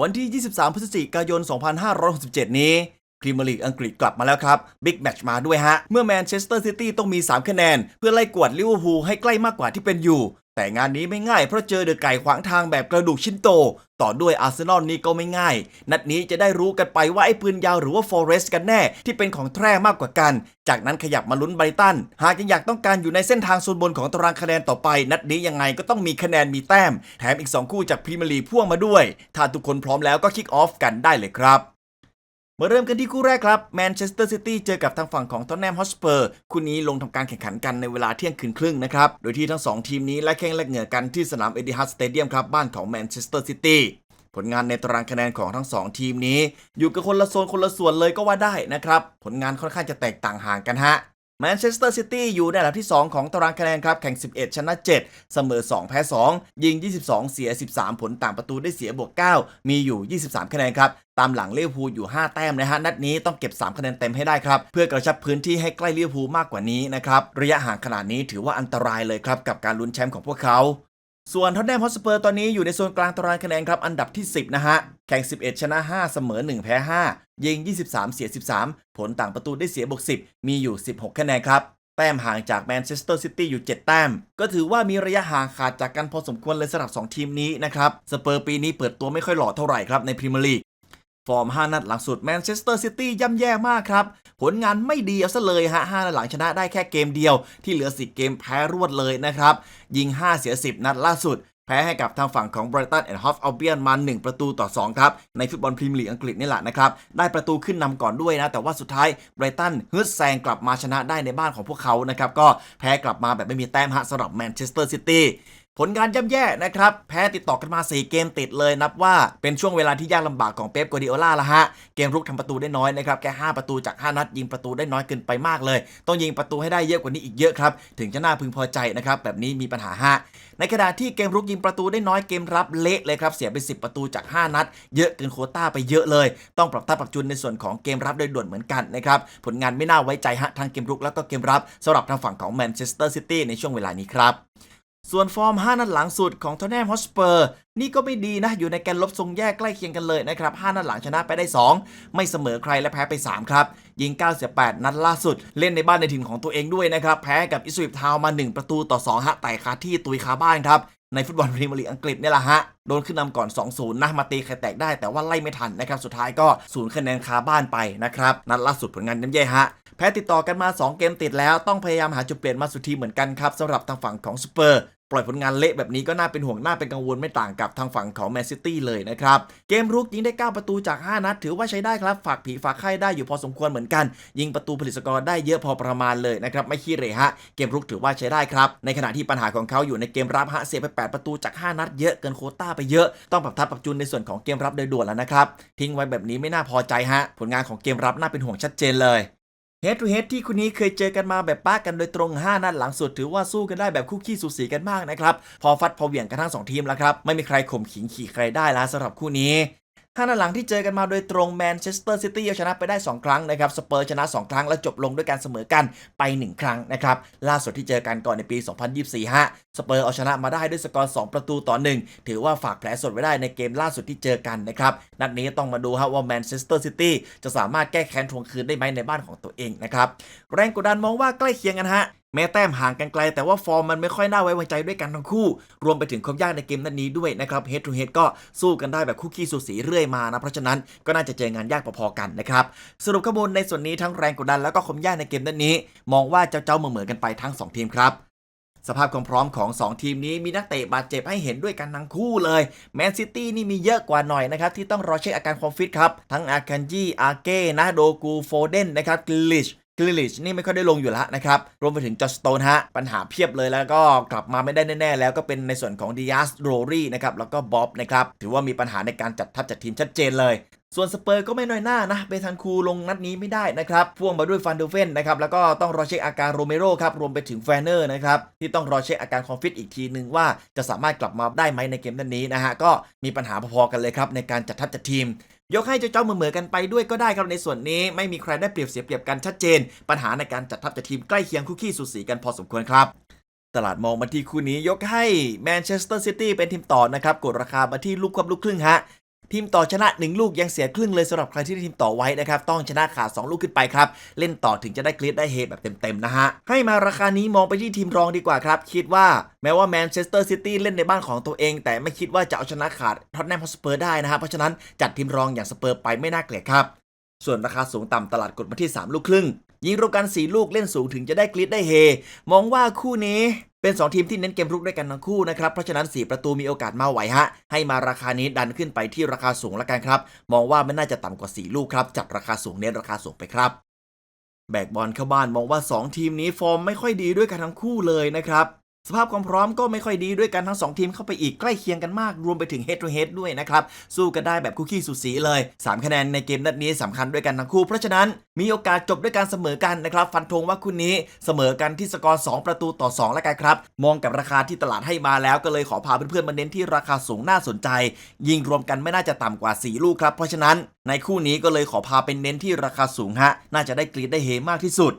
วันที่ 23 พฤศจิกายน 2567 นี้พรีเมียร์ลีกอังกฤษกลับมาแล้วครับบิ๊กแมตช์มาด้วยฮะ เมื่อแมนเชสเตอร์ซิตี้ต้องมี 3 คะแนน เพื่อไล่กวดลิเวอร์พูลให้ใกล้มากกว่าที่เป็นอยู่ แต่งานนี้ไม่ง่ายเพราะเจอเดอะไก่ขวางทางแบบกระดูกชิ้นโต ต่อด้วยอาร์เซนอลนี่ก็ไม่ง่าย นัดนี้จะได้รู้กันไปว่าไอ้ปืนยาวหรือว่าฟอเรสต์กันแน่ ที่เป็นของแท้มากกว่ากัน จากนั้นขยับมาลุ้นไบรตัน หากยังอยากต้องการอยู่ในเส้นทางโซนบนของตารางคะแนนต่อไป นัดนี้ยังไงก็ต้องมีคะแนนมีแต้ม แถมอีก 2 คู่จากพรีเมียร์ลีกพ่วงมาด้วย ถ้าทุกคนพร้อมแล้วก็คิกออฟกันได้เลยครับ มาเริ่มกันที่คู่แรกครับแมนเชสเตอร์ซิตี้เจอกับทางฝั่งของทอนแนมฮอสเปอร์คู่นี้ลงทำการแข่งขันกันในเวลาเที่ยงคืนครึ่งนะครับ โดยที่ทั้ง 2 ทีมนี้และแข่งแลกเหงื่อกันที่สนามเอดิฮัดสเตเดียมครับ บ้านของแมนเชสเตอร์ซิตี้ผลงานในตารางคะแนนของทั้ง 2 ทีมนี้ อยู่กับคนละโซนคนละส่วนเลยก็ว่าได้นะครับ ผลงานค่อนข้างจะแตกต่างห่างกันฮะ แมนเชสเตอร์ซิตี้อยู่ในอันดับที่ 2 ของตารางคะแนนครับ แข่ง 11 ชนะ 7 เสมอ 2 แพ้ 2 ยิง 22 เสีย 13 ผลต่างประตูได้เสียบวก 9 มีอยู่ 23 คะแนนครับ ตามหลังเลี้ยวภูอยู่ 5 แต้มนะฮะ นัดนี้ต้องเก็บ 3 คะแนนเต็มให้ได้ครับ เพื่อกระชับพื้นที่ให้ใกล้เลี้ยวภูมากกว่านี้นะครับ ระยะห่างขนาดนี้ถือว่าอันตรายเลยครับ กับการลุ้นแชมป์ของพวกเขา ส่วนท็อตแนมฮอตสเปอร์ตอนนี้อยู่ในโซนกลางตารางคะแนนครับ อันดับที่ 10 นะฮะ แข่ง 11 ชนะ 5 เสมอ 1 แพ้ 5 ยิง 23 เสีย 13 ผลต่างประตูได้เสียบวก 10 มีอยู่ 16 คะแนนครับ แต้มห่างจากแมนเชสเตอร์ซิตี้อยู่ 7 แต้ม ก็ถือว่ามีระยะห่างขาดจากกันพอสมควรเลยสำหรับ 2 ทีมนี้นะครับ สเปอร์ปีนี้เปิดตัวไม่ค่อยหล่อเท่าไหร่ครับในพรีเมียร์ลีก ฟอร์ม 5 นัดหลังสุดแมนเชสเตอร์ซิตี้ย่ำแย่มากครับ ผลงานไม่ดีเอาซะเลยฮะ 5 นัดหลังชนะได้แค่เกมเดียว ที่เหลือ 10 เกมแพ้รวดเลยนะครับ ยิง 5 เสีย 10 นัดล่าสุด แพ้ให้กับทางฝั่งของ Brighton and Hove Albion มา 1 ประตูต่อ 2 ครับ ในฟุตบอลพรีเมียร์ลีกอังกฤษนี่แหละนะครับ ได้ประตูขึ้นนำก่อนด้วยนะ แต่ว่าสุดท้าย Brighton ฮึดแซงกลับมาชนะได้ในบ้านของพวกเขานะครับก็แพ้กลับมาแบบไม่มีแต้มฮะสำหรับแมนเชสเตอร์ซิตี้ ผลงานย่ำแย่นะครับ แพ้ติดต่อกันมา 4 เกมติดเลยนับว่าเป็นช่วงเวลาที่ยากลำบากของเป๊ปกัวดิโอลาละฮะ เกมรุกทำประตูได้น้อยนะครับ แค่ 5 ประตูจาก 5 นัดยิงประตูได้น้อยเกินไปมากเลย ต้องยิงประตูให้ได้เยอะกว่านี้อีกเยอะครับ ถึงจะน่าพึงพอใจนะครับ แบบนี้มีปัญหาฮะในขณะที่เกมรุกยิงประตูได้น้อยเกมรับเละเลยครับ เสียไป 10 ประตูจาก 5 นัด เยอะเกินโคต้าไปเยอะเลย ต้องปรับท่าปรับจูนในส่วนของเกมรับโดยด่วนเหมือนกันนะครับผลงานไม่น่าไว้ใจฮะทั้งเกมรุกแล้วก็เกมรับสำหรับทางฝั่งของแมนเชสเตอร์ซิตี้ในช่วงเวลานี้ครับ ส่วนฟอร์ม 5 นัดหลังสุดของทอนแนมฮอสเปอร์นี่ก็ไม่ดีนะ อยู่ในแกนลบทรงแยกใกล้เคียงกันเลยนะครับ 5 นัดหลังชนะไปได้ 2 ไม่เสมอใครและแพ้ไป 3 ครับ ยิง 98 นัดล่าสุด เล่นในบ้านในถิ่นของตัวเองด้วยนะครับ แพ้กับอิสวิปทาวน์มา 1 ประตูต่อ2ฮะแต่คาที่ตุยคาบ้านครับ ในฟุตบอลพรีเมียร์ลีกอังกฤษเนี่ยแหละฮะ โดนขึ้นนำก่อน 2-0 นะ มาตีไข่แตกได้แต่ว่าไล่ไม่ทันนะครับ สุดท้ายก็ศูนย์คะแนนคาบ้านไปนะครับ นัดล่าสุดผลงานย่ำแย่ฮะ แพ้ติดต่อกันมา 2 เกมติดแล้ว ต้องพยายามหาจุดเปลี่ยนมาสุดทีเหมือนกันครับสำหรับทางฝั่งของสเปอร์ ล่อยผลงานเละแบบนี้ก็น่าเป็นห่วงน่าเป็นกังวลไม่ต่างกับทางฝั่งของแมนซิตี้เลยนะครับ เกมรุกยิงได้ 9 ประตูจาก 5 นัด ถือว่าใช้ได้ครับ ฝากผีฝากไข้ได้อยู่พอสมควรเหมือนกัน ยิงประตูผลิตสกอร์ได้เยอะพอประมาณเลยนะครับ ไม่ขี้เหร่ฮะ เกมรุกถือว่าใช้ได้ครับ ในขณะที่ปัญหาของเขาอยู่ในเกมรับฮะเสียไป 8 ประตูจาก 5 นัดเยอะเกินโคต้าไปเยอะ ต้องปรับทับปรับจูนในส่วนของเกมรับโดยด่วนแล้วนะครับทิ้งไว้แบบนี้ไม่น่าพอใจฮะผลงานของเกมรับน่าเป็นห่วงชัดเจนเลย เฮดทูเฮดที่คู่นี้เคยเจอกันมาแบบป้ากันโดยตรง 5 นัดหลังสุด ถือว่าสู้กันได้แบบคู่ขี้สูสีกันมากนะครับ พอฟัดพอเหวี่ยงกันทั้ง 2 ทีมแล้วครับ ไม่มีใครข่มขิงขี่ใครได้แล้วสำหรับคู่นี้ ห้านัดหลังที่เจอกันมาโดยตรงแมนเชสเตอร์ซิตี้เอาชนะไปได้ 2 ครั้งนะครับสเปอร์ชนะ 2 ครั้ง และจบลงด้วยการเสมอกันไป 1 ครั้งนะครับล่าสุดที่เจอกันก่อนในปี 2024ฮะสเปอร์เอาชนะมาได้ด้วยสกอร์ 2 ประตูต่อ 1 ถือว่าฝากแผลสดไว้ได้ในเกมล่าสุดที่เจอกันนะครับนัดนี้ต้องมาดูฮะว่าแมนเชสเตอร์ซิตี้จะสามารถแก้แค้นทวงคืนได้ไหมในบ้านของตัวเองนะครับแรงกดดันมองว่าใกล้เคียงกันฮะ แม้แต้มห่างกันไกล แต่ว่าฟอร์มมันไม่ค่อยน่าไว้วางใจด้วยกันทั้งคู่ รวมไปถึงความยากในเกมนัดนี้ด้วยนะครับเฮดทูเฮดก็สู้กันได้แบบคู่ขี้สูสีเรื่อยมานะเพราะฉะนั้นก็น่าจะเจองานยากพอๆกันนะครับสรุปข้อมูลในส่วนนี้ทั้งแรงกดดันแล้วก็ความยากในเกมนัดนี้ มองว่าเจ้าๆเหมือนกันไปทั้ง 2 ทีมครับสภาพความพร้อมของ 2 ทีมนี้มีนักเตะบาดเจ็บให้เห็นด้วยกันทั้งคู่เลยแมนซิตี้นี่มีเยอะกว่าหน่อยนะครับ ที่ต้องรอเช็คอาการความฟิตครับ ทั้งอาคันจีอาเก้นะโดกูโฟเดนนะครับกลิช กลิลิชนี่ไม่ค่อยได้ลงอยู่แล้วนะครับ รวมไปถึงจอสโตนฮะ ปัญหาเพียบเลยแล้วก็กลับมาไม่ได้แน่ ๆ แล้วก็เป็นในส่วนของดิอาสโรรี่นะครับ แล้วก็บ๊อบนะครับ ถือว่ามีปัญหาในการจัดทัพจัดทีมชัดเจนเลย ส่วนสเปอร์ก็ไม่น้อยหน้านะ เบทันคูลงนัดนี้ไม่ได้นะครับพ่วงมาด้วยฟันเดเฟนนะครับ แล้วก็ต้องรอเช็คอาการโรเมโรครับ รวมไปถึงแฟนเนอร์นะครับ ที่ต้องรอเช็คอาการคอมฟิตอีกทีหนึ่งว่าจะสามารถกลับมาได้ไหมในเกมนัดนี้นะฮะ ก็มีปัญหาพอๆกันเลยครับในการจัดทัพจัดทีม ยกให้เจ้าเจ้าเหมือๆกันไปด้วยก็ได้ครับในส่วนนี้ ไม่มีใครได้เปรียบเสียเปรียบกันชัดเจน ปัญหาในการจัดทัพจัดทีมใกล้เคียงคู่ขี้สูสีกันพอสมควรครับตลาดมองมาที่คู่นี้ยกให้แมนเชสเตอร์ซิตี้เป็นทีมต่อนะครับ กดราคามาที่ลูกควบลูกครึ่งฮะ ทีมต่อชนะ 1 ลูกยังเสียครึ่งเลยสำหรับใครที่ได้ทีมต่อไว้นะครับ ต้องชนะขาด 2 ลูกขึ้นไปครับ เล่นต่อถึงจะได้กรีดได้เฮแบบเต็ม ๆ นะฮะ ให้มาราคานี้มองไปที่ทีมรองดีกว่าครับ คิดว่าแม้ว่าแมนเชสเตอร์ซิตี้เล่นในบ้านของตัวเอง แต่ไม่คิดว่าจะเอาชนะขาดท็อตแนมฮอสเปอร์ได้นะฮะเพราะฉะนั้นจัดทีมรองอย่างสเปอร์ไปไม่น่าเกลียดครับส่วนราคาสูงต่ำตลาดกดมาที่ 3 ลูกครึ่ง ยิงรวมกัน 4 ลูกเล่นสูงถึงจะได้กรีดได้เฮ มองว่าคู่นี้เป็น 2 ทีมที่เน้นเกมรุกด้วยกันทั้งคู่นะครับ เพราะฉะนั้น 4 ประตูมีโอกาสมาไหวฮะ ให้มาราคานี้ดันขึ้นไปที่ราคาสูงละกันครับ มองว่าไม่น่าจะต่ำกว่า 4 ลูกครับจัดราคาสูงเน้นราคาสูงไปครับแบกบอลเข้าบ้านมองว่า 2 ทีมนี้ฟอร์มไม่ค่อยดีด้วยกันทั้งคู่เลยนะครับ สภาพความพร้อมก็ไม่ค่อยดีด้วยกันทั้ง 2 ทีมเข้าไปอีกใกล้เคียงกันมาก รวมไปถึง head to h e a ด้วยนะครับ สู้กันได้แบบคู่ขี้สุสีเลย 3 คะแนนในเกมนัดนี้สำคัญด้วยกันทั้งคู่ เพราะฉะนั้นมีโอกาสจบด้วยการเสมอกันนะครับ ฟันธงว่าคู่นี้เสมอกันที่สกอร์ 2 ประตูต่อ 2 แล้วกันครับ มองกับราคาที่ตลาดให้มาแล้วก็เลยขอพาเพื่อนๆมาเน้นที่ราคาสูงน่าสนใจ ยิงรวมกันไม่น่าจะต่ำกว่า 4 ลูกครับเพราะฉะนั้น ในคู่นี้ก็เลยขอพาเป็นเน้นที่ราคาสูงฮะน่าจะได้กรีดได้เฮมากที่สุด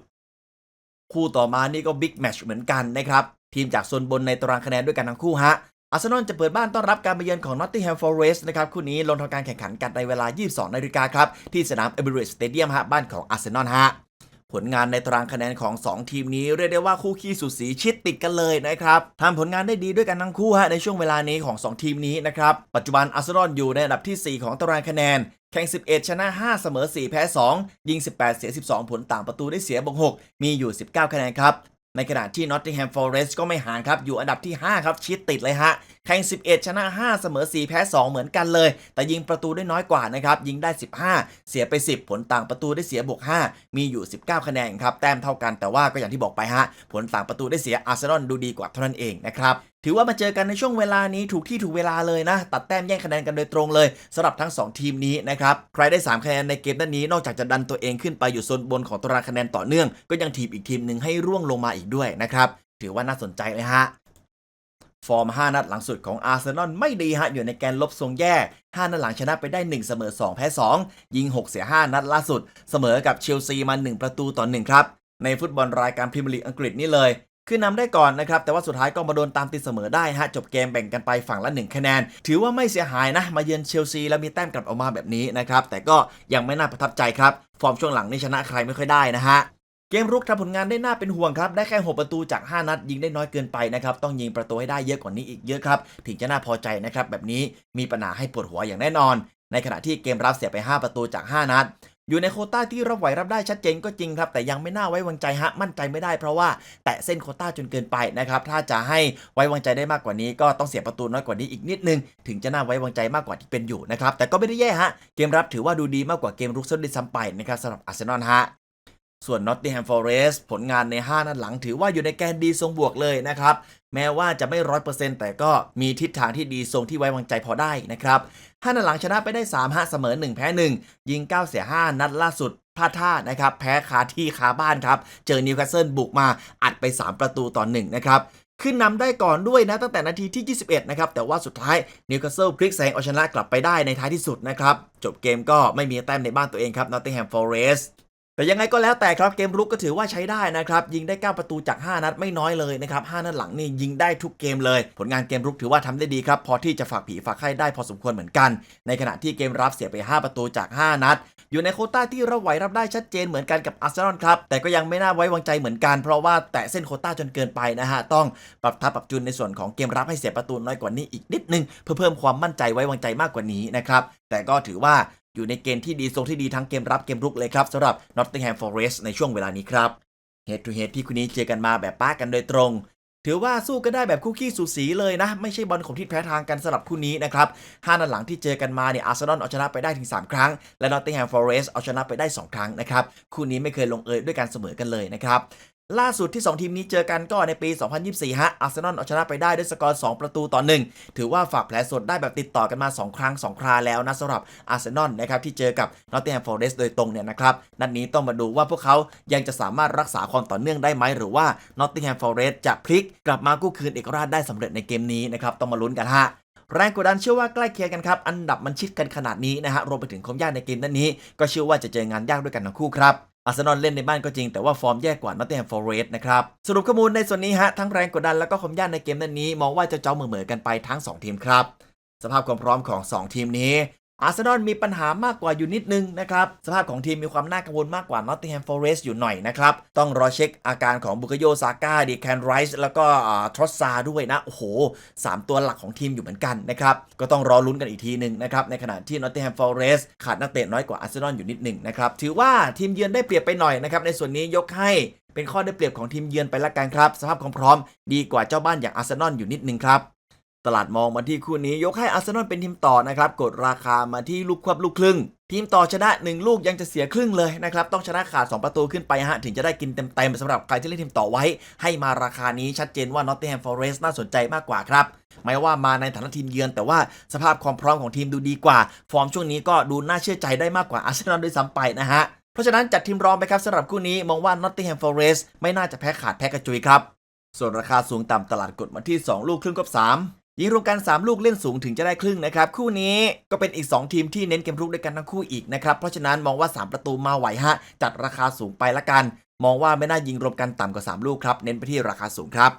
คู่ต่อมานี่ก็บิ๊กแมชเหมือนกันนะครับ ทีมจากโซนบนในตารางคะแนนด้วยกันทั้งคู่ฮะอาร์เซนอลจะเปิดบ้านต้อนรับการมาเยือนของ Nottingham Forest นะครับคู่นี้ลงทำการแข่งขันกันในเวลา 22นาฬิกาครับที่สนาม Emirates Stadium ฮะบ้านของอาร์เซนอลฮะผลงานในตารางคะแนนของ 2 ทีมนี้เรียกได้ว่าคู่ขี้สุดสีชิดติดกันเลยนะครับทำผลงานได้ดีด้วยกันทั้งคู่ฮะในช่วงเวลานี้ของ 2 ทีมนี้นะครับ ปัจจุบันอาร์เซนอลอยู่ในอันดับที่ 4 ของตารางคะแนน แข่ง 11 ชนะ 5 เสมอ 4 แพ้ 2 ยิง 18 เสีย 12 ผลต่างประตูได้เสียบวก6มีอยู่ 19 คะแนนครับ ในขณะที่ Nottingham Forest ก็ไม่ห่างครับ อยู่อันดับที่ 5 ครับชิดติดเลยฮะ แข่ง 11 ชนะ 5 เสมอ 4 แพ้ 2 เหมือนกันเลย แต่ยิงประตูได้น้อยกว่านะครับยิงได้ 15 เสียไป 10 ผลต่างประตูได้เสียบวก 5 มีอยู่ 19 คะแนนครับแต้มเท่ากันแต่ว่าก็อย่างที่บอกไปฮะผลต่างประตูได้เสียอาร์เซนอลดูดีกว่าเท่านั้นเองนะครับถือว่ามาเจอกันในช่วงเวลานี้ถูกที่ถูกเวลาเลยนะ ตัดแต้มแย่งคะแนนกันโดยตรงเลยสำหรับทั้ง 2 ทีมนี้นะครับใครได้ 3 คะแนนในเกมนัดนี้ นอกจากจะดันตัวเองขึ้นไปอยู่โซนบนของตารางคะแนนต่อเนื่อง ก็ยังทีมอีกทีมหนึ่งให้ร่วงลงมาอีกด้วยนะครับถือว่าน่าสนใจเลยฮะ ฟอร์ม 5 นัดหลังสุดของอาร์เซนอลไม่ดีฮะ อยู่ในแกนลบทรงแย่ 5 นัดหลังชนะไปได้ 1 เสมอ 2 แพ้ 2 ยิง 6 เสีย 5 นัดล่าสุด เสมอกับเชลซีมา 1 ประตูต่อ 1 ครับ ในฟุตบอลรายการพรีเมียร์ลีกอังกฤษนี่เลย คือนำได้ก่อนนะครับ แต่ว่าสุดท้ายก็มาโดนตามตีเสมอได้ฮะ จบเกมแบ่งกันไปฝั่งละ 1 คะแนน ถือว่าไม่เสียหายนะ มาเยือนเชลซีแล้วมีแต้มกลับออกมาแบบนี้นะครับ แต่ก็ยังไม่น่าประทับใจครับ ฟอร์มช่วงหลังนี่ชนะใครไม่ค่อยได้นะฮะ มรุกทำผลงานได้น่าเป็นห่วงครับ ได้แค่ 6 ประตูจาก 5 นัด ยิงได้น้อยเกินไปนะครับ ต้องยิงประตูให้ได้เยอะกว่านี้อีกเยอะครับ ถึงจะน่าพอใจนะครับ แบบนี้มีปัญหาให้ปวดหัวอย่างแน่นอน ในขณะที่เกมรับเสียไป 5 ประตูจาก 5 นัด อยู่ในโคต้าที่รับไหวรับได้ชัดเจนก็จริงครับ แต่ยังไม่น่าไว้วางใจฮะ มั่นใจไม่ได้เพราะว่าแตะเส้นโคต้าจนเกินไปนะครับ ถ้าจะให้ไว้วางใจได้มากกว่านี้ ก็ต้องเสียประตูน้อยกว่านี้อีกนิดนึง ถึงจะน่าไว้วางใจมากกว่าที่เป็นอยู่นะครับ แต่ก็ไม่ได้แย่ฮะ เกมรับถือว่าดูดีมากกว่าเกมรุกซะด้วยซ้ำไปนะครับสำหรับอาร์เซนอลฮะ ส่วน Nottingham Forest ผลงานใน 5 นัดหลังถือว่าอยู่ในแกนดีทรงบวกเลยนะครับ แม้ว่าจะไม่ร้อยเปอร์เซ็นต์แต่ก็มีทิศทางที่ดีทรงที่ไว้วางใจพอได้นะครับ5นัดหลังชนะไปได้3ฮะเสมอ 1 แพ้ 1 ยิง 9 เสีย 5 นัดล่าสุดพลาดท่านะครับ แพ้คาที่คาบ้านครับ เจอนิวคาสเซิลบุกมาอัดไป 3 ประตูต่อ1นะครับขึ้นนำได้ก่อนด้วยนะตั้งแต่นาทีที่ 21 นะครับ แต่ว่าสุดท้ายนิวคาสเซิลพลิกแซงเอาชนะกลับไปได้ในท้ายที่สุดนะครับ จบเกมก็ไม่มีแต้มในบ้านตัวเองครับ Nottingham Forest แต่ แต่ยังไงก็แล้วแต่ครับเกมรุกก็ถือว่าใช้ได้นะครับ ยิงได้ 9 ประตูจาก 5 นัดไม่น้อยเลยนะครับ 5 นัดหลังนี่ยิงได้ทุกเกมเลย ผลงานเกมรุกถือว่าทำได้ดีครับ พอที่จะฝากผีฝากไข้ได้พอสมควรเหมือนกัน ในขณะที่เกมรับเสียไป 5 ประตูจาก 5 นัด อยู่ในโคต้าที่เรับไหวรับได้ชัดเจนเหมือนกันกับอาร์เซนอลครับแต่ก็ยังไม่น่าไว้วางใจเหมือนกัน เพราะว่าแตะเส้นโคต้าจนเกินไปนะฮะต้องปรับทับปรับจูนในส่วนของเกมรับให้เสียประตูน้อยกว่านี้อีกนิดนึงเพื่อเพิ่มความมั่นใจไว้วางใจมากกว่านี้นะครับแต่ก็ถือว่า อยู่ในเกณฑ์ที่ดีทรงที่ดีทั้งเกมรับเกมรุกเลยครับสำหรับ Nottingham Forest ในช่วงเวลานี้ครับ Head to Head ที่คู่นี้เจอกันมาแบบป้ากันโดยตรง ถือว่าสู้กันได้แบบคู่ขี้สูสีเลยนะ ไม่ใช่บอลของที่แพ้ทางกันสำหรับคู่นี้นะครับห้านัดหลังที่เจอกันมาเนี่ยอาร์เซนอลเอาชนะไปได้ถึง 3 ครั้ง และ Nottingham Forest เอาชนะไปได้ 2 ครั้งนะครับคู่นี้ไม่เคยลงเอยด้วยการเสมอกันเลยนะครับ ล่าสุดที่ 2 ทีมนี้เจอกันก็ในปี 2024 ฮะ อาร์เซนอลเอาชนะไปได้ด้วยสกอร์ 2 ประตูต่อ 1 ถือว่าฝากแผลสดได้แบบติดต่อกันมา 2 ครั้ง 2 คราแล้วนะสำหรับอาร์เซนอลนะครับที่เจอกับ Nottingham Forest โดยตรงเนี่ยนะครับ นัดนี้ต้องมาดูว่าพวกเขายังจะสามารถรักษาความต่อเนื่องได้ไหม หรือว่า Nottingham Forest จะพลิกกลับมากู้คืนเอกราชได้สำเร็จในเกมนี้นะครับต้องมาลุ้นกันฮะแรงกดดันเชื่อว่าใกล้เคียงกันครับ อันดับมันชิดกันขนาดนี้นะฮะรวมไปถึงความยากในเกมนั้นนี้ ก็เชื่อว่าจะเจองานยากด้วยกันทั้งคู่ครับ อาร์เซนอลเล่นในบ้านก็จริงแต่ว่าฟอร์มแย่กว่านอตเทนฟอร์เรสต์นะครับ สรุปข้อมูลในส่วนนี้ฮะ ทั้งแรงกดดันแล้วก็ความยากในเกมนั้นนี้ มองว่าจะเจ้าเหมือๆกันไปทั้ง 2 ทีมครับ สภาพความพร้อมของ 2 ทีมนี้ อาร์เซนอลมีปัญหามากกว่าอยู่นิดนึงนะครับ สภาพของทีมมีความน่ากังวลมากกว่านอตติงแฮมฟอเรสต์อยู่หน่อยนะครับ ต้องรอเช็คอาการของบุคโยซาก้าดีแคนไรส์แล้วก็ทรอสซาด้วยนะ โอ้โห 3 ตัวหลักของทีมอยู่เหมือนกันนะครับ ก็ต้องรอลุ้นกันอีกทีหนึ่งนะครับ ในขณะที่นอตติงแฮมฟอเรสต์ขาดนักเตะน้อยกว่าอาร์เซนอลอยู่นิดหนึ่งนะครับ ถือว่าทีมเยือนได้เปรียบไปหน่อยนะครับในส่วนนี้ยกให้เป็นข้อได้เปรียบของทีมเยือนไปละกันครับสภาพความพร้อม ดีกว่าเจ้าบ้านอย่างอาร์เซนอลอยู่นิดนึงครับ ตลาดมองมาที่คู่นี้ยกให้อาร์เซนอลเป็นทีมต่อนะครับ กดราคามาที่ลูกควบลูกครึ่ง ทีมต่อชนะ 1 ลูกยังจะเสียครึ่งเลยนะครับ ต้องชนะขาด 2 ประตูขึ้นไปฮะ ถึงจะได้กินเต็มๆสำหรับใครที่เล่นทีมต่อไว้ ให้มาราคานี้ชัดเจนว่านอตติงแฮมฟอเรสต์น่าสนใจมากกว่าครับไม่ว่ามาในฐานะทีมเยือนแต่ว่าสภาพความพร้อมของทีมดูดีกว่า ฟอร์มช่วงนี้ก็ดูน่าเชื่อใจได้มากกว่าอาร์เซนอลด้วยซ้ำไปนะฮะเพราะฉะนั้นจัดทีมรองไปครับสำหรับคู่นี้มองว่านอตติงแฮมฟอเรสต์ไม่น่าจะแพ้ขาดแพ้กระจุยครับส่วนราคาสูงต่ำตลาดกดมาที่ 2 ลูกครึ่งกับ 3 ยิงรวมกัน 3 ลูกเล่นสูงถึงจะได้ครึ่งนะครับ คู่นี้ก็เป็นอีก 2 ทีมที่เน้นเกมรุกด้วยกันทั้งคู่อีกนะครับ เพราะฉะนั้นมองว่า 3 ประตูมาไหวฮะ จัดราคาสูงไปละกัน มองว่าไม่น่ายิงรวมกันต่ำกว่า 3 ลูกครับ เน้นไปที่ราคาสูงครับ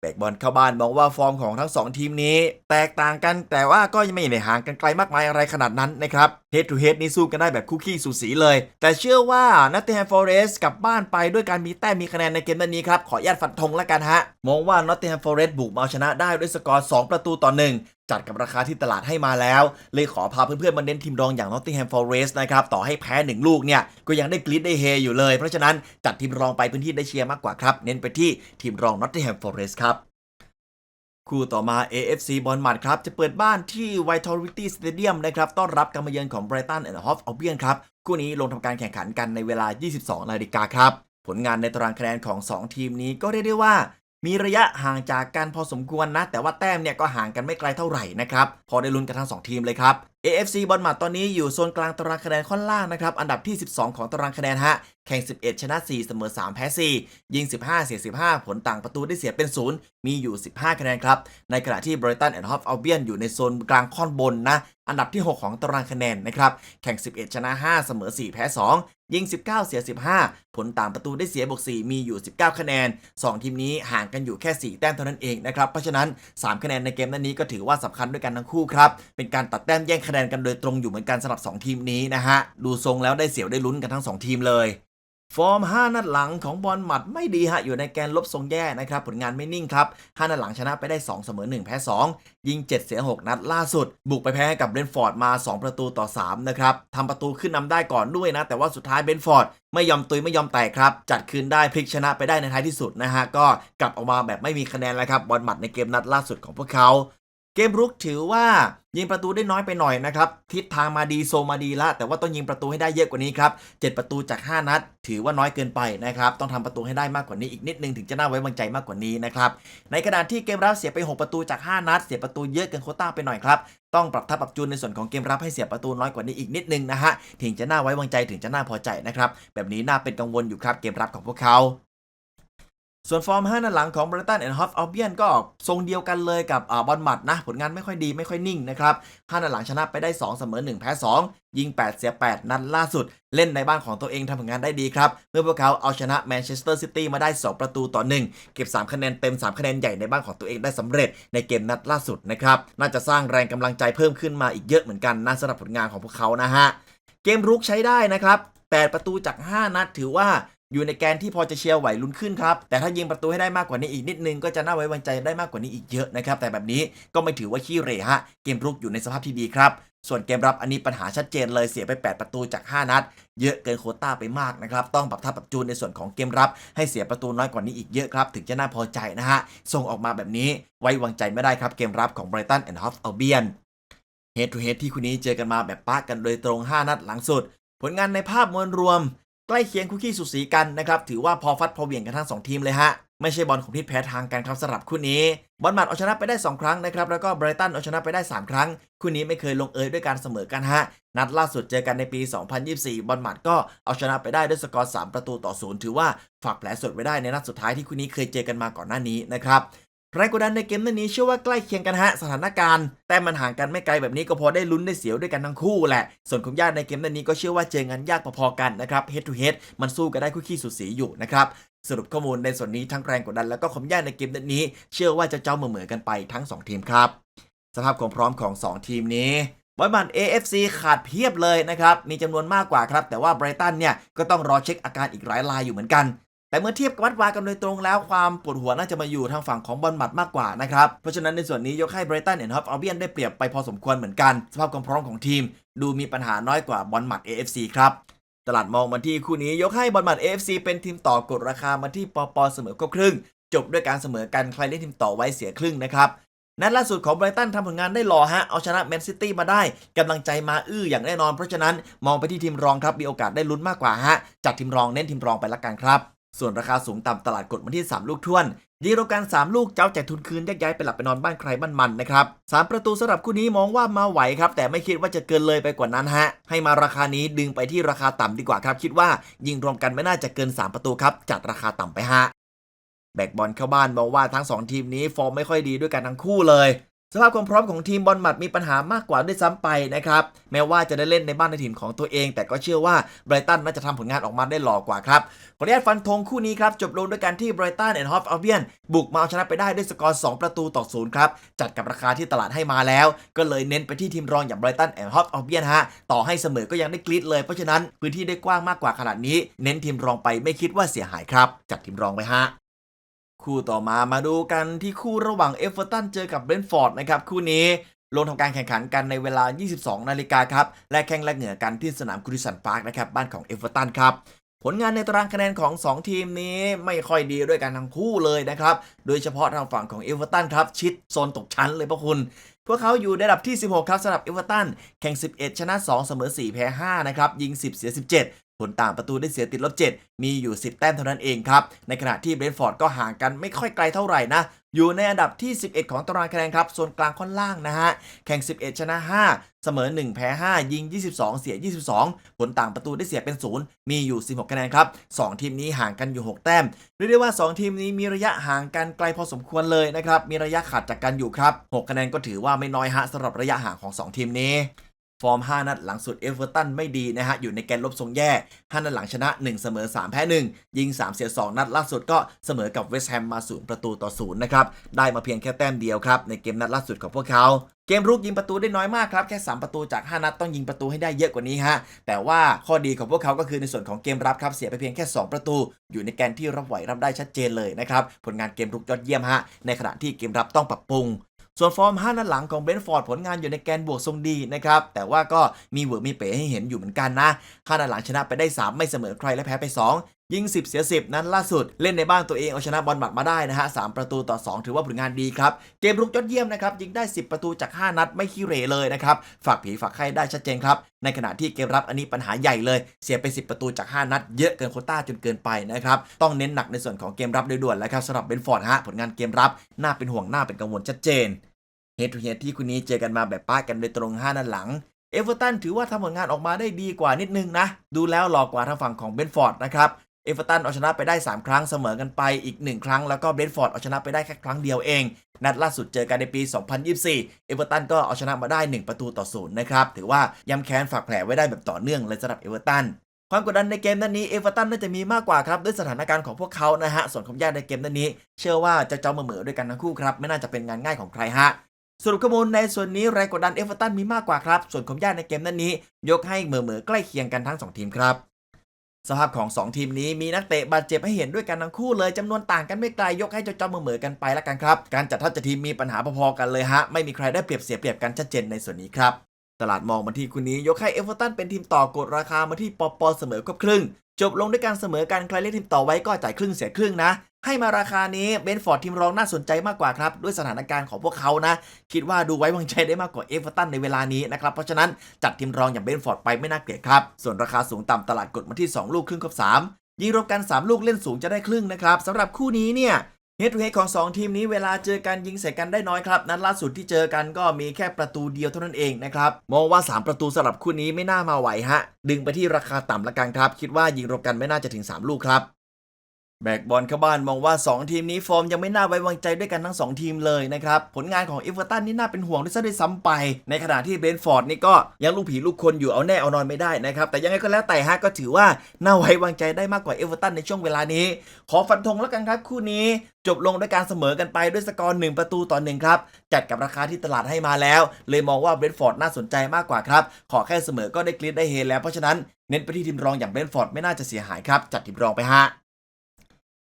แบกบอลเข้าบ้านมองว่าฟอร์มของทั้ง 2 ทีมนี้ แตกต่างกันแต่ว่าก็ยังไม่ได้ห่างกันไกลมากมายอะไรขนาดนั้นนะครับ Head to Head นี่สู้กันได้แบบคู่ขี้สูสีเลย แต่เชื่อว่านัตเต h มฟอเรสกลับบ้านไปด้วยการมีแต้มมีคะแนนในเกมนี้ครับ ขออนุญาตฟันธงแล้วกันฮะ มองว่านอตติงแฮมฟอเรสบุกมาเอาชนะได้ด้วยสกอร์ 2 ประตูต่อ 1จัดกับราคาที่ตลาดให้มาแล้ว เลยขอพาเพื่อนๆมาเน้นทีมรองอย่างนอตติงแฮมฟอร์เรสนะครับ ต่อให้แพ้ 1 ลูกเนี่ย ก็ยังได้กรีดได้เฮอยู่เลย เพราะฉะนั้นจัดทีมรองไปพื้นที่ได้เชียร์มากกว่าครับ เน้นไปที่ทีมรองนอตติงแฮมฟอร์เรสครับ คู่ต่อมา AFC บอลมัดครับ จะเปิดบ้านที่ Vitality Stadium นะครับ ต้อนรับการมาเยือนของ Brighton and Hove Albion ครับ คู่นี้ลงทำการแข่งขันกันในเวลา 22 นาฬิกาครับ ผลงานในตารางคะแนนของ 2 ทีมนี้ก็เรียกได้ว่า มีระยะห่างจากกันพอสมควรนะ แต่ว่าแต้มเนี่ยก็ห่างกันไม่ไกลเท่าไหร่นะครับ พอได้ลุ้นกันทั้ง 2 ทีมเลยครับ AFC บอลหมัดตอนนี้อยู่โซนกลางตารางคะแนนค่อนล่างนะครับ อันดับที่ 12 ของตารางคะแนนฮะ แข่ง 11 ชนะ 4 เสมอ 3 แพ้ 4 ยิง 15 เสีย 15 ผลต่างประตูได้เสียเป็น 0 มีอยู่ 15 คะแนนครับ ในขณะที่ Brighton and Hove Albion อยู่ในโซนกลางค่อนบนนะ อันดับที่ 6 ของตารางคะแนนนะครับ แข่ง 11 ชนะ 5 เสมอ 4 แพ้ 2 ยิง 19 เสีย 15 ผลต่างประตูได้เสียบวก 4 มีอยู่ 19 คะแนน 2 ทีมนี้ห่างกันอยู่แค่ 4 แต้มเท่านั้นเองนะครับ เพราะฉะนั้น 3 คะแนนในเกมนั้นนี้ก็ถือว่าสำคัญด้วยกันทั้งคู่ครับ เป็นการตัดแต้มแย่งคะแนนกันโดยตรงอยู่เหมือนกันสำหรับ 2 ทีมนี้นะฮะ ดูทรงแล้วได้เสียวได้ลุ้นกันทั้ง 2 ทีมเลย ฟอร์ม 5 นัดหลังของบอลหมัดไม่ดีฮะ อยู่ในแกนลบทรงแย่นะครับ ผลงานไม่นิ่งครับ 5 นัดหลังชนะไปได้ 2 เสมอ 1 แพ้ 2 ยิง 7 เสีย 6 นัดล่าสุด บุกไปแพ้กับเบนฟอร์ดมา 2 ประตูต่อ 3 นะครับทำประตูขึ้นนำได้ก่อนด้วยนะ แต่ว่าสุดท้ายเบนฟอร์ดไม่ยอมตุยไม่ยอมแตกครับ จัดคืนได้พลิกชนะไปได้ในท้ายที่สุดนะฮะก็กลับออกมาแบบไม่มีคะแนนแล้วครับบอลหมัดในเกมนัดล่าสุดของพวกเขา เกมรุกถือว่ายิงประตูได้น้อยไปหน่อยนะครับ ทิศทางมาดีโซมาดีละแต่ว่าต้องยิงประตูให้ได้เยอะกว่านี้ครับ 7 ประตูจาก 5 นัด ถือว่าน้อยเกินไปนะครับ ต้องทำประตูให้ได้มากกว่านี้อีกนิดนึงถึงจะน่าไว้วางใจมากกว่านี้นะครับ ในขณะที่เกมรับเสียไป 6 ประตูจาก 5 นัด เสียประตูเยอะเกินโคต้าไปหน่อยครับ ต้องปรับทับปรับจูนในส่วนของเกมรับให้เสียประตูน้อยกว่านี้อีกนิดนึงนะฮะ ถึงจะน่าไว้วางใจถึงจะน่าพอใจนะครับ แบบนี้น่าเป็นกังวลอยู่ครับเกมรับของพวกเขา ส่วนฟอร์ม 5 นัดหลังของ Brighton and Hove Albion ก็ทรงเดียวกันเลยกับอบอลหมัดนะ ผลงานไม่ค่อยดีไม่ค่อยนิ่งนะครับ 5 นัดหลังชนะไปได้ 2 เสมอ 1 แพ้ 2 ยิง 8 เสีย 8 นัดล่าสุด เล่นในบ้านของตัวเองทำผลงานได้ดีครับ เมื่อพวกเขาเอาชนะแมนเชสเตอร์ซิตี้มาได้ 2 ประตูต่อ 1 เก็บ 3 คะแนนเต็ม 3 คะแนนใหญ่ในบ้านของตัวเองได้สำเร็จในเกมนัดล่าสุดนะครับน่าจะสร้างแรงกำลังใจเพิ่มขึ้นมาอีกเยอะเหมือนกันนะสำหรับผลงานของพวกเขานะฮะเกมรุกใช้ได้นะครับ8ประตูจาก 5 นัดถือว่า อยู่ในแกนที่พอจะเชียร์ไหวลุ้นขึ้นครับแต่ถ้ายิงประตูให้ได้มากกว่านี้อีกนิดนึงก็จะน่าไว้วางใจได้มากกว่านี้อีกเยอะนะครับแต่แบบนี้ก็ไม่ถือว่าขี้เหร่ฮะเกมรุกอยู่ในสภาพที่ดีครับส่วนเกมรับอันนี้ปัญหาชัดเจนเลยเสียไป 8 ประตูจาก 5 นัด เยอะเกินโควต้าไปมากนะครับต้องปรับทับปรับจูนในส่วนของเกมรับ ให้เสียประตูน้อยกว่านี้อีกเยอะครับ ถึงจะน่าพอใจนะฮะส่งออกมาแบบนี้ไว้วางใจไม่ได้ครับเกมรับของ Brighton and Hove Albion Head to Head ที่คู่นี้เจอกันมาแบบปะกันโดยตรง 5 นัดหลังสุด ผลงานในภาพมวลรวม ใกล้เคียงคู่ขี้สุสีกันนะครับถือว่าพอฟัดพอเหวี่ยงกันทั้ง 2 ทีมเลยฮะ ไม่ใช่บอลของทิศแพ้ทางกันครับสำหรับคู่นี้ บอลหมัดเอาชนะไปได้ 2 ครั้งนะครับแล้วก็ไบรตันเอาชนะไปได้ 3 ครั้ง คู่นี้ไม่เคยลงเอยด้วยการเสมอกันฮะ นัดล่าสุดเจอกันในปี 2024 บอลหมัดก็เอาชนะไปได้ด้วยสกอร์ 3 ประตูต่อศูนย์ถือว่าฝากแผลสดไว้ได้ในนัดสุดท้ายที่คู่นี้เคยเจอกันมาก่อนหน้านี้นะครับ แรงกดดันในเกมนัดนี้เชื่อว่าใกล้เคียงกันฮะสถานการณ์ แต่มันห่างกันไม่ไกลแบบนี้ก็พอได้ลุ้นได้เสียวด้วยกันทั้งคู่แหละ ส่วนของญาติในเกมนัดนี้ก็เชื่อว่าเจองานยากพอๆกันนะครับ head to head มันสู้กันได้คู่ขี้สุดสีอยู่นะครับสรุปข้อมูลในส่วนนี้ทั้งแรงกดดันแล้วก็ความยากในเกมนัดนี้ เชื่อว่าจะเจ้าเหมือนๆกันไปทั้ง 2 ทีมครับ สภาพความพร้อมของ 2 ทีมนี้บอลมัน AFC ขาดเพียบเลยนะครับ มีจำนวนมากกว่าครับ แต่ว่าไบรตันเนี่ย ก็ต้องรอเช็คอาการอีกหลายรายอยู่เหมือนกัน แต่เมื่อเทียบกับวัดวากันโดยตรงแล้วความปวดหัวน่าจะมาอยู่ทางฝั่งของบอลหมัดมากกว่านะครับ เพราะฉะนั้นในส่วนนี้ยกให้ไบรตันแอนด์ฮอฟอัลเบียนได้เปรียบไปพอสมควรเหมือนกัน สภาพความพร้อมของทีม ดูมีปัญหาน้อยกว่าบอลหมัด AFC ครับตลาดมองมาที่คู่นี้ยกให้บอลหมัด AFC เป็นทีมต่อกดราคามาที่ปอปอเสมอก็ครึ่ง จบด้วยการเสมอกันใครเล่นทีมต่อไว้เสียครึ่งนะครับนัดล่าสุดของไบรตันทำผลงานได้หล่อฮะ เอาชนะแมนซิตี้มาได้กำลังใจมาอื้ออย่างแน่นอน เพราะฉะนั้นมองไปที่ทีมรองครับ มีโอกาสได้ลุ้นมากกว่าฮะจากทีมรองเน้นทีมรองไปละกันครับ ส่วนราคาสูงต่ำตลาดกดมาที่ 3 ลูกท้วนยิงรวมกัน 3 ลูกเจ้าแจกทุนคืนแยกย้ายไปหลับไปนอนบ้านใครบ้านมันนะครับสามประตูสำหรับคู่นี้มองว่ามาไหวครับ แต่ไม่คิดว่าจะเกินเลยไปกว่านั้นฮะ ให้มาราคานี้ดึงไปที่ราคาต่ำดีกว่าครับ คิดว่ายิงรวมกันไม่น่าจะเกิน 3 ประตูครับ จัดราคาต่ำไปฮะแบกบอลเข้าบ้านบอกว่าทั้ง 2 ทีมนี้ฟอร์มไม่ค่อยดีด้วยกันทั้งคู่เลย สภาพความพร้อมของทีมบอลหมัดมีปัญหามากกว่าด้วยซ้ำไปนะครับแม้ว่าจะได้เล่นในบ้านในถิ่นของตัวเอง แต่ก็เชื่อว่าไบรตันน่าจะทำผลงานออกมาได้หล่อกว่าครับขออนุญาตฟันธงคู่นี้ครับจบลงด้วยการที่ไบรตันแอนด์ฮอฟอัลเบียนบุกมาเอาชนะไปได้ด้วยสกอร์ 2 ประตูต่อศูนย์ครับจัดกับราคาที่ตลาดให้มาแล้ว ก็เลยเน้นไปที่ทีมรองอย่างไบรตันแอนด์ฮอฟอัลเบียนฮะต่อให้เสมอก็ยังได้กรีดเลยเพราะฉะนั้นพื้นที่ได้กว้างมากกว่าขนาดนี้ เน้นทีมรองไปไม่คิดว่าเสียหายครับจัดทีมรองไปฮะ คู่ต่อมามาดูกันที่คู่ระหว่างเอฟเวอร์ตันเจอกับเบรนฟอร์ดนะครับคู่นี้ลงทำการแข่งขันกันในเวลา 22 นาฬิกาครับ และแข่งแลกเหงื่อกันที่สนามคริสันพาร์คนะครับบ้านของเอฟเวอร์ตันครับ ผลงานในตารางคะแนนของ 2 ทีมนี้ไม่ค่อยดีด้วยกันทั้งคู่เลยนะครับ โดยเฉพาะทางฝั่งของเอเวอร์ตันครับ ชิดโซนตกชั้นเลยพวกคุณ พวกเขาอยู่ในอันดับที่ 16 ครับสำหรับเอเวอร์ตันแข่ง 11 ชนะ 2 เสมอ 4 แพ้ 5 นะครับ ยิง 10 เสีย 17 ผลต่างประตูได้เสียติดลบ 7 มีอยู่ 10 แต้มเท่านั้นเองครับ ในขณะที่เบรนฟอร์ดก็ห่างกันไม่ค่อยไกลเท่าไหร่นะ อยู่ในอันดับที่ 11 ของตารางคะแนนครับส่วนกลางค่อนล่างนะฮะ แข่ง 11 ชนะ 5 เสมอ 1 แพ้ 5 ยิง 22 เสีย 22 ผลต่างประตูได้เสียเป็น 0 มีอยู่ 16 คะแนนครับ 2 ทีมนี้ห่างกันอยู่ 6 แต้ม เรียกได้ว่า 2 ทีมนี้มีระยะห่างกันไกลพอสมควรเลยนะครับ มีระยะขาดจากกันอยู่ครับ 6 คะแนนก็ถือว่าไม่น้อยฮะสำหรับระยะห่างของ 2 ทีมนี้ ฟอร์ม 5 นัดหลังสุดเอเวอร์ตันไม่ดีนะฮะ อยู่ในแกนลบทรงแย่ 5 นัดหลังชนะ 1 เสมอ 3 แพ้ 1 ยิง 3 เสีย 2 นัดล่าสุดก็เสมอกับเวสต์แฮมมา 0 ประตูต่อ 0 นะครับ ได้มาเพียงแค่แต้มเดียวครับ ในเกมนัดล่าสุดของพวกเขาเกมรุกยิงประตูได้น้อยมากครับ แค่ 3 ประตูจาก 5 นัดต้องยิงประตูให้ได้เยอะกว่านี้ฮะ แต่ว่าข้อดีของพวกเขาก็คือในส่วนของเกมรับครับ เสียไปเพียงแค่ 2 ประตู อยู่ในแกนที่รับไหวรับได้ชัดเจนเลยนะครับ ผลงานเกมรุกยอดเยี่ยมฮะ ในขณะที่เกมรับต้องปรับปรุง ส่วนฟอร์ม 5 นัดหลังของเบนฟอร์ดผลงานอยู่ในแกนบวกทรงดีนะครับ แต่ว่าก็มีเวอร์มีเป๋ให้เห็นอยู่เหมือนกันนะ 5 นัดหลังชนะไปได้ 3 ไม่เสมอใครและแพ้ไป 2 ยิง 10 เสีย 10 นั้นล่าสุดเล่นในบ้านตัวเองเอาชนะบอลหมัดมาได้นะฮะ 3 ประตูต่อ 2 ถือว่าผลงานดีครับ เกมรุกยอดเยี่ยมนะครับ ยิงได้ 10 ประตูจาก 5 นัดไม่ขี้เหร่เลยนะครับ ฝากผีฝากไข้ได้ชัดเจนครับ ในขณะที่เกมรับอันนี้ปัญหาใหญ่เลย เสียไป 10 ประตูจาก 5 นัด เยอะเกินโคต้าจนเกินไปนะครับ ต้องเน้นหนักในส่วนของเกมรับโดยด่วนแล้วครับสำหรับเบนฟอร์ดฮะผลงานเกมรับน่าเป็นห่วงน่าเป็นกังวลชัดเจนเฮดทูเฮดที่คู่นี้เจอกันมาแบบป้ากันโดยตรง5นัดหลังเอเวอร์ตันถือว่าทำผลงานออกมาได้ดีกว่านิดนึงนะ ดูแล้วหลอกกว่าทางฝั่งของเบนฟอร์ดนะครับ เอเวอร์ตันเอาชนะไปได้ 3 ครั้งเสมอกันไปอีก 1 ครั้ง แล้วก็เบรนฟอร์ดเอาชนะไปได้แค่ครั้งเดียวเอง นัดล่าสุดเจอกันในปี 2024 เอเวอร์ตันก็เอาชนะมาได้ 1 ประตูต่อศูนย์นะครับ ถือว่าย้ำแค้นฝากแผลไว้ได้แบบต่อเนื่องเลยสำหรับเอเวอร์ตันความกดดันในเกมนั้นนี้เอเวอร์ตันน่าจะมีมากกว่าครับ ด้วยสถานการณ์ของพวกเขานะฮะส่วนความยากในเกมนั้นนี้ เชื่อว่าจะเจ้าเหมือด้วยกันทั้งคู่ครับไม่น่าจะเป็นงานง่ายของใครฮะสรุปข้อมูลในส่วนนี้แรงกดดันเอเวอร์ตันมีมากกว่าครับส่วนความยากในเกมนั้นนี้ ยกให้เหมือใกล้เคียงกันทั้ง 2 ทีมครับ สภาพของ 2 ทีมนี้มีนักเตะบาดเจ็บให้เห็นด้วยกันทั้งคู่เลยจำนวนต่างกันไม่ไกลยกให้เจ้าๆเหมือๆกันไปละกันครับ การจัดทัพจะทีมมีปัญหาพอๆกันเลยฮะ ไม่มีใครได้เปรียบเสียเปรียบกันชัดเจนในส่วนนี้ครับ ตลาดมองมาที่คู่นี้ยกให้เอเวอร์ตันเป็นทีมต่อกดราคามาที่ปอปอเสมอครบครึ่ง จบลงด้วยการเสมอกันใครเล่นทีมต่อไว้ก็จ่ายครึ่งเสียครึ่งนะ ให้มาราคานี้เบนฟอร์ดทีมรองน่าสนใจมากกว่าครับ ด้วยสถานการณ์ของพวกเขานะ คิดว่าดูไว้วางใจได้มากกว่าเอฟเวอร์ตันในเวลานี้นะครับ เพราะฉะนั้นจัดทีมรองอย่างเบนฟอร์ดไปไม่น่าเกลียดครับ ส่วนราคาสูงต่ำตลาดกดมาที่ 2 ลูกครึ่งครบ3 ยิงรวมกัน 3 ลูกเล่นสูงจะได้ครึ่งนะครับสำหรับคู่นี้เนี่ย เฮดทูเฮดของ 2 ทีมนี้เวลาเจอกันยิงใส่กันได้น้อยครับ นัดล่าสุดที่เจอกันก็มีแค่ประตูเดียวเท่านั้นเองนะครับ มองว่า 3 ประตูสำหรับคู่นี้ไม่น่ามาไหวฮะ ดึงไปที่ราคาต่ำละกันครับ คิดว่ายิงรวมกันไม่น่าจะถึง 3 ลูกครับ แบกบอลเข้าบ้านมองว่า 2 ทีมนี้ฟอร์มยังไม่น่าไว้วางใจด้วยกันทั้ง 2 ทีมเลยนะครับ ผลงานของเอเวอร์ตันนี่น่าเป็นห่วงด้วยซะด้วยซ้ำไป ในขณะที่เบรนท์ฟอร์ดนี่ก็ยังลูกผีลูกคนอยู่เอาแน่เอานอนไม่ได้นะครับ แต่ยังไงก็แล้วแต่ฮะก็ถือว่า น่าไว้วางใจได้มากกว่าเอเวอร์ตันในช่วงเวลานี้ ขอฟันธงแล้วกันครับคู่นี้ จบลงด้วยการเสมอกันไปด้วยสกอร์1ประตูต่อหนึ่งครับจัดกับราคาที่ตลาดให้มาแล้ว เลยมองว่าเบรนท์ฟอร์ดน่าสนใจมากกว่าครับขอแค่เสมอก็ได้กรีดได้เฮแล้วเพราะฉะนั้นเน้นไปที่ทีมรองอย่างเบรนฟอร์ดไม่น่าจะเสียหายครับจัดทีมรองไปฮะ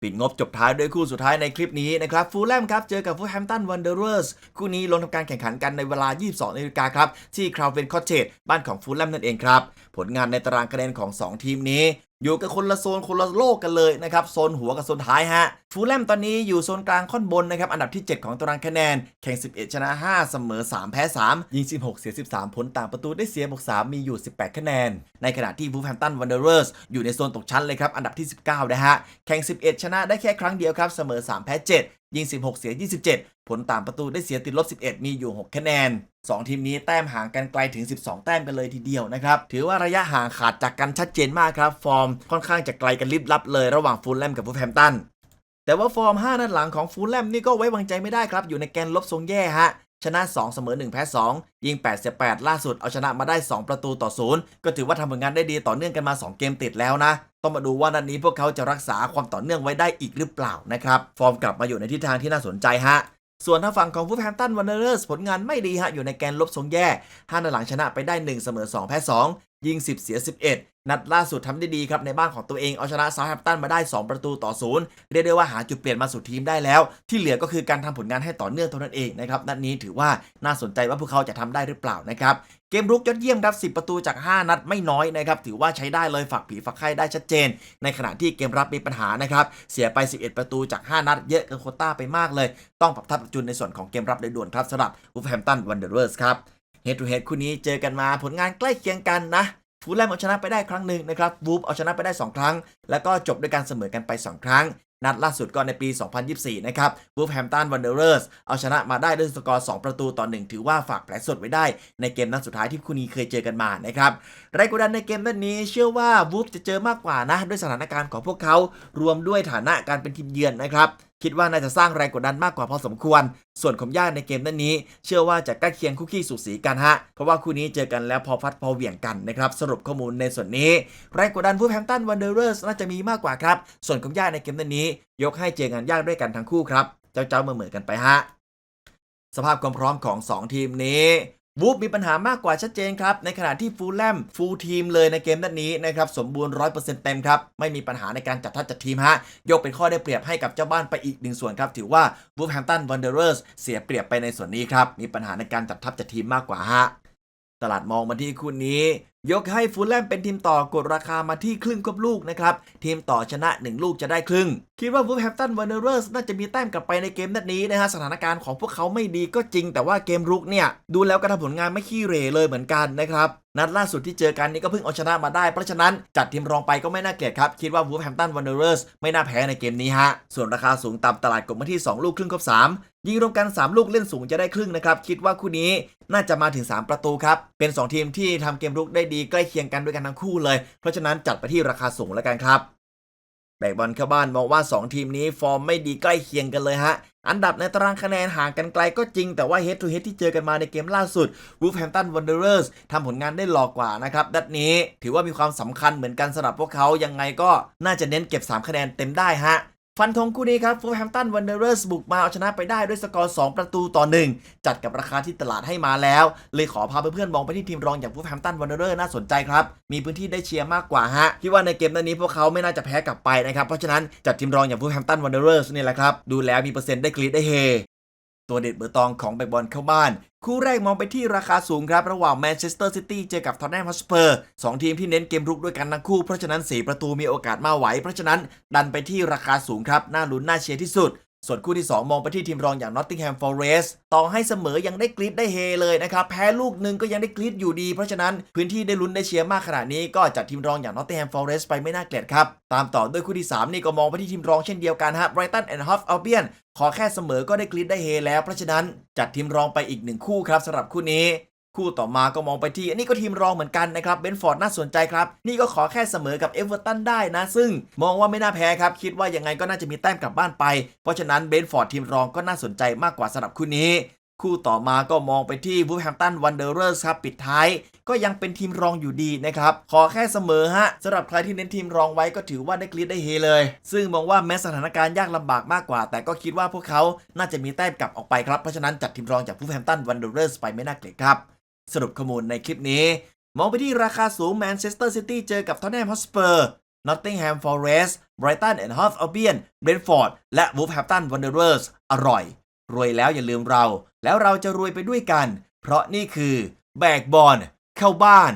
ปิดงบจบท้ายด้วยคู่สุดท้ายในคลิปนี้นะครับฟูลแลมครับ เจอกับฟูลแฮมตันวันเดอร์เรอร์สคู่นี้ลงทำการแข่งขันกันในเวลา 22นาฬิกาครับ ที่คราวเวนคอตเ g บ้านของฟูลแลมนั่นเองครับ ผลงานในตารางคะแนนของ 2 ทีมนี้ อยู่กับคนละโซนคนละโลกกันเลยนะครับโซนหัวกับโซนท้ายฮะฟูลแลมตอนนี้อยู่โซนกลางค่อนบนนะครับอันดับที่ 7 ของตารางคะแนน แข่ง 11 ชนะ 5 เสมอ 3 แพ้ 3 ยิง 16 เสีย 13 ผลต่างประตูได้เสียบวก3มีอยู่ 18 คะแนน ในขณะที่วูฟแฮมตันวันเดอร์เรอร์สอยู่ในโซนตกชั้นเลยครับอันดับที่ 19 นะฮะแข่ง 11 ชนะได้แค่ครั้งเดียวครับเสมอ 3 แพ้ 7ยิง 16 เสีย 27 ผลต่างประตูได้เสียติดลบ 11 มีอยู่ 6 คะแนน 2 ทีมนี้แต้มห่างกันไกลถึง 12 แต้มกันเลยทีเดียวนะครับ ถือว่าระยะห่างขาดจากกันชัดเจนมากครับ ฟอร์มค่อนข้างจะไกลกันลิบลับเลยระหว่างฟูลแลมกับวูแฮมตัน แต่ว่าฟอร์ม 5 นัดหลังของฟูลแลมนี่ก็ไว้วางใจไม่ได้ครับ อยู่ในแกนลบทรงแย่ฮะ ชนะ 2 เสมอ 1 แพ้ 2 ยิง8เสีย8ล่าสุดเอาชนะมาได้ 2 ประตูต่อ 0 ก็ถือว่าทำผลงานได้ดีต่อเนื่องกันมา 2 เกมติดแล้วนะ ต้องมาดูว่านัดนี้พวกเขาจะรักษาความต่อเนื่องไว้ได้อีกหรือเปล่านะครับฟอร์มกลับมาอยู่ในทิศทางที่น่าสนใจฮะส่วนทางฝั่งของฟูลแฮมตันวันเดอร์สผลงานไม่ดีฮะอยู่ในแกนลบทรงแย่5นัดหลังชนะไปได้ 1 เสมอ 2 แพ้ 2 ยิง 10 เสีย 11 นัดล่าสุดทำได้ดีครับในบ้านของตัวเองเอาชนะซา u t แฮมป์ตันมาได้ 2 ประตูต่อศูนย์เรียกได้ว่าหาจุดเปลี่ยนมาสู่ทีมได้แล้ว ที่เหลือก็คือการทำผลงานให้ต่อเนื่องเท่านั้นเองนะครับนัดนี้ถือว่าน่าสนใจว่าพวกเขาจะทำได้หรือเปล่านะครับเกมรุกยอดเยี่ยมครับ 10 ประตูจาก 5 นัดไม่น้อยนะครับ ถือว่าใช้ได้เลยฝักผีฝักไข่ได้ชัดเจน ในขณะที่เกมรับมีปัญหานะครับ เสียไป 11 ประตูจาก 5 นัด เยอะเกินโคต้าไปมากเลย ต้องปรับทับจุนในส่วนของเกมรับโดยด่วนครับสำหรับวูฟแฮมตันวันเดอร์เรอร์สครับ เฮดทูเฮดคู่นี้เจอกันมาผลงานใกล้เคียงกันนะฟูลแลมเอาชนะไปได้ครั้งหนึ่งนะครับวูฟเอาชนะไปได้ 2 ครั้ง แล้วก็จบด้วยการเสมอกันไป 2 ครั้ง นัดล่าสุดก็ในปี 2024 นะครับวูฟแฮมตันวันเดอร์เรอร์สเอาชนะมาได้ด้วยสกอร์ 2 ประตูต่อ 1 ถือว่าฝากแผลสดไว้ได้ในเกมนัดสุดท้ายที่คู่นี้เคยเจอกันมานะครับแรกดดันในเกมนัดนี้เชื่อว่าวูฟจะเจอมากกว่านะด้วยสถานการณ์ของพวกเขารวมด้วยฐานะการเป็นทีมเยือนนะครับ คิดว่าน่าจะสร้างแรงกดดันมากกว่าพอสมควร ส่วนความย่าในเกมนั้นนี้ เชื่อว่าจะใกล้เคียงคู่ขี้สูสีกันฮะ เพราะว่าคู่นี้เจอกันแล้วพอฟัดพอเหวี่ยงกันนะครับ สรุปข้อมูลในส่วนนี้ แรงกดดันวูฟแฮมตันวันเดอร์เรอร์สน่าจะมีมากกว่าครับ ส่วนความย่าในเกมนั้นนี้ ยกให้เจองานยากด้วยกันทั้งคู่ครับ เจ้าเจ้าเหมือนกันไปฮะ สภาพความพร้อมของ 2 ทีมนี้ วูฟมีปัญหามากกว่าชัดเจนครับ ในขณะที่ฟูลแลมฟูลทีมเลยในเกมนัดนี้นะครับสมบูรณ์ 100%เต็มครับ ไม่มีปัญหาในการจัดทัพจัดทีมฮะ ยกเป็นข้อได้เปรียบให้กับเจ้าบ้านไปอีกหนึ่งส่วนครับ ถือว่าวูฟแฮมตันวันเดอร์เรอร์สเสียเปรียบไปในส่วนนี้ครับ มีปัญหาในการจัดทัพจัดทีมมากกว่าฮะตลาดมองมาที่คู่นี้ยกให้ฟูลแลมเป็นทีมต่อกดราคามาที่ครึ่งควบลูกนะครับ ทีมต่อชนะ 1 ลูกจะได้ครึ่ง คิดว่าวูฟแฮมตันวันเดอร์เรอร์สน่าจะมีแต้มกลับไปในเกมนัดนี้นะฮะสถานการณ์ของพวกเขาไม่ดีก็จริงแต่ว่าเกมรุกเนี่ย ดูแล้วก็ทำผลงานไม่ขี้เหร่เลยเหมือนกันนะครับนัดล่าสุดที่เจอกันนี่ก็เพิ่งเอาชนะมาได้ เพราะฉะนั้นจัดทีมรองไปก็ไม่น่าเกลียดครับ คิดว่าวูฟแฮมตันวันเดอร์เรอร์สไม่น่าแพ้ในเกมนี้ฮะ ส่วนราคาสูงตามตลาดกดมาที่ 2 ลูกครึ่งครบ3 ยิงรวมกัน 3 ลูกเล่นสูงจะได้ครึ่งนะครับ คิดว่าคู่นี้น่าจะมาถึง 3 ประตูครับ เป็น 2 ทีมที่ทำเกมรุกได้ดีใกล้เคียงกันด้วยกันทั้งคู่เลย เพราะฉะนั้นจัดไปที่ราคาสูงแล้วกันครับแบกบอลเข้าบ้านมองว่า 2 ทีมนี้ฟอร์มไม่ดีใกล้เคียงกันเลยฮะ อันดับในตารางคะแนนห่างกันไกลก็จริง แต่ว่า head to head ที่เจอกันมาในเกมล่าสุด Wolverhampton Wanderers ทำผลงานได้หลอกกว่านะครับดัดนี้ถือว่ามีความสำคัญเหมือนกันสำหรับพวกเขายังไงก็น่าจะเน้นเก็บ 3 คะแนนเต็มได้ฮะ ฟันธงคู่นี้ครับฟูลแฮมตันวันเดอร์สบุกมาเอาชนะไปได้ด้วยสกอร์ 2 ประตูต่อ 1 จัดกับราคาที่ตลาดให้มาแล้ว เลยขอพาเพื่อนๆมองไปที่ทีมรองอย่างฟูลแฮมตันวันเดอร์น่าสนใจครับ มีพื้นที่ได้เชียร์มากกว่าฮะคิดว่าในเกมนั้นนี้พวกเขาไม่น่าจะแพ้กลับไปนะครับ เพราะฉะนั้นจัดทีมรองอย่างฟูลแฮมตันวันเดอร์สนี่แหละครับ ดูแล้วมีเปอร์เซ็นต์ได้กรีดได้เฮ ตัวเด็ดเบอร์ตองของแบกบอลเข้าบ้าน คู่แรกมองไปที่ราคาสูงครับ ระหว่างแมนเชสเตอร์ซิตี้เจอกับทอตแนมฮอสเปอร์สองทีมที่เน้นเกมรุกด้วยกันทั้งคู่ เพราะฉะนั้น 4 ประตูมีโอกาสมาไหว เพราะฉะนั้นดันไปที่ราคาสูงครับ น่าลุ้นน่าเชียร์ที่สุด ส่วนคู่ที่ 2 มองไปที่ทีมรองอย่าง Nottingham Forest ต่อให้เสมอยังได้กรีดได้เฮเลยนะครับ แพ้ลูกหนึ่งก็ยังได้กรีดอยู่ดี เพราะฉะนั้นพื้นที่ได้ลุ้นได้เชียร์มากขนาดนี้ก็จัดทีมรองอย่าง Nottingham Forest ไปไม่น่าเกลียดครับ ตามต่อด้วยคู่ที่ 3 นี่ก็มองไปที่ทีมรองเช่นเดียวกันฮะ Brighton and Hove Albion ขอแค่เสมอก็ได้กรีดได้เฮแล้วเพราะฉะนั้นจัดทีมรองไปอีกหนึ่งคู่ครับสำหรับคู่นี้ คู่ต่อมาก็มองไปที่อันนี้ก็ทีมรองเหมือนกันนะครับเบนฟอร์ดน่าสนใจครับ นี่ก็ขอแค่เสมอกับเอเวอร์ตันได้นะ ซึ่งมองว่าไม่น่าแพ้ครับ คิดว่ายังไงก็น่าจะมีแต้มกลับบ้านไป เพราะฉะนั้นเบนฟอร์ดทีมรองก็น่าสนใจมากกว่าสำหรับคู่นี้คู่ต่อมาก็มองไปที่วูฟแฮมตันวันเดอร์เรอร์ครับปิดท้าย ก็ยังเป็นทีมรองอยู่ดีนะครับ ขอแค่เสมอฮะสำหรับใครที่เน้นทีมรองไว้ก็ถือว่าได้กรีดได้เฮเลย ซึ่งมองว่าแม้สถานการณ์ยากลำบากมากกว่า แต่ก็คิดว่าพวกเขาน่าจะมีแต้มกลับออกไปครับ เพราะฉะนั้นจัดทีมรองจากวูฟแฮมตันวันเดอร์เรอร์ไปไม่น่าเกลียดครับ สรุปข้อมูลในคลิปนี้ มองไปที่ราคาสูงแมนเชสเตอร์ซิตี้เจอกับทอตแนมฮอสเปอร์นอตติงแฮมฟอเรสต์ไบรตันแอนด์ฮอฟออเบียนเบรนฟอร์ดและวูฟแฮมตันวันเดอร์เรอร์สอร่อย รวยแล้วอย่าลืมเรา แล้วเราจะรวยไปด้วยกัน เพราะนี่คือแบกบอลเข้าบ้าน